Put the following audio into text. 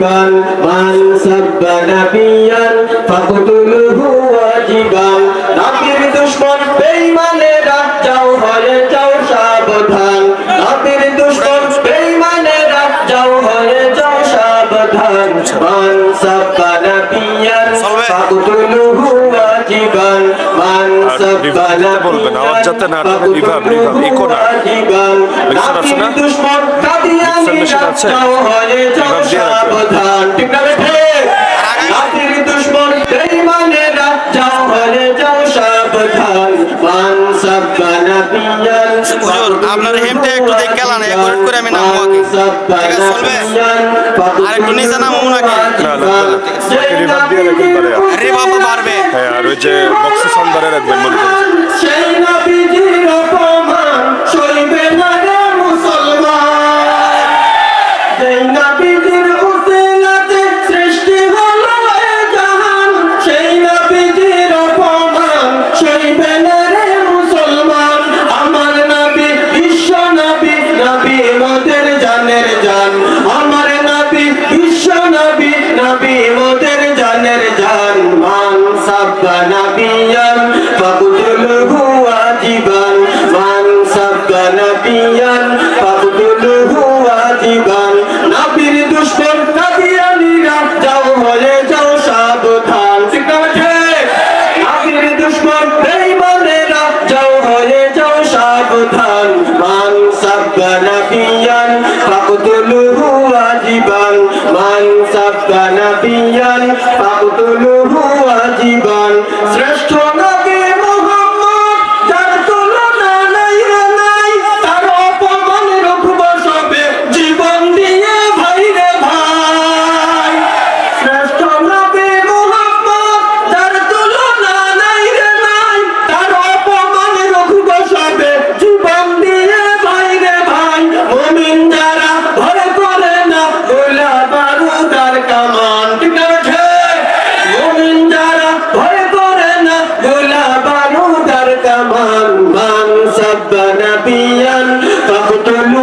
واجبا من سب نبيا فاقتله واجبا নাপির দুশ্মন বেইমানে রাত যাও হয়ে যাও সাবধান। নাপির দুশ্মন বেইমানে রাত যাও যাও সাবধান। মান সাব্বা নাবিয়ান ফাকতুলুহু ওয়াজিবান। মান সাব্বা বলবেন আওয়াজ না রিভাব রিভাব ইকো না। মিক্সার আছে না? আছে। হুজুর, আপনার হেমটা একটু দেখে গেলান, এক মিনিট করে আমি নামবো আগে। ঠিক আছে, চলবে? আর একটু নিচে নামবো নাকি? রিভাব দিয়ে পরে পারবে হ্যাঁ আর ওই যে বক্সি সান্দারে রাখবেন জানের জান মান সাব্বা নবিয়ান ফাকুতুলহু ওয়াজিবান মান সাব্বা নবিয়ান ফাকুতুলহু ওয়াজিবান নবীর দুশমন কাদিয়ানীরা যাও, হয়ে যাও সাবধান। ঠিক ঠিক? নবীর দুশমন বেঈমানেরা যাও, হয়ে যাও সাবধান। মান সাব্বা নবিয়ান ফাকুতুলহু ওয়াজিবান মান সাব্বা নবিয়ান শ্রেষ্ঠ নবী